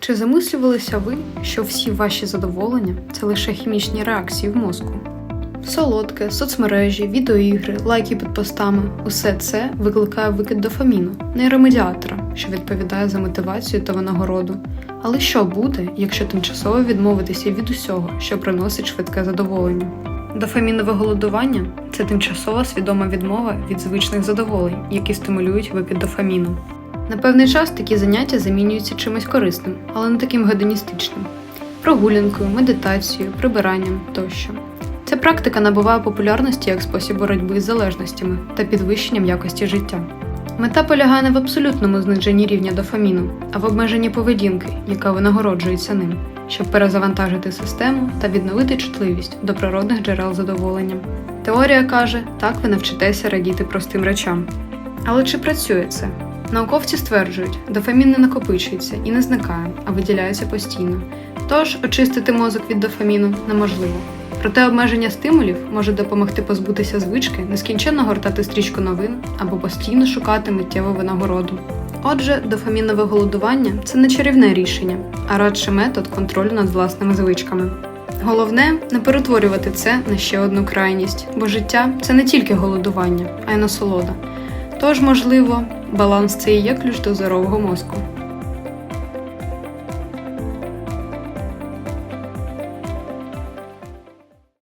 Чи замислювалися ви, що всі ваші задоволення це лише хімічні реакції в мозку? Солодке, соцмережі, відеоігри, лайки під постами усе це викликає викид дофаміну, нейромедіатора, що відповідає за мотивацію та винагороду. Але що буде, якщо тимчасово відмовитися від усього, що приносить швидке задоволення? Дофамінове голодування це тимчасова свідома відмова від звичних задоволень, які стимулюють викид дофаміну. На певний час такі заняття замінюються чимось корисним, але не таким гедоністичним прогулянкою, медитацією, прибиранням тощо. Ця практика набуває популярності як спосіб боротьби з залежностями та підвищенням якості життя. Мета полягає не в абсолютному зниженні рівня дофаміну, а в обмеженні поведінки, яка винагороджується ним, щоб перезавантажити систему та відновити чутливість до природних джерел задоволення. Теорія каже, так ви навчитеся радіти простим речам. Але чи працює це? Науковці стверджують, дофамін не накопичується і не зникає, а виділяється постійно. Тож очистити мозок від дофаміну неможливо. Проте обмеження стимулів може допомогти позбутися звички нескінченно гортати стрічку новин або постійно шукати миттєву винагороду. Отже, дофамінове голодування це не чарівне рішення, а радше метод контролю над власними звичками. Головне не перетворювати це на ще одну крайність, бо життя це не тільки голодування, а й насолода. Тож, можливо, баланс це і є ключ до здорового мозку.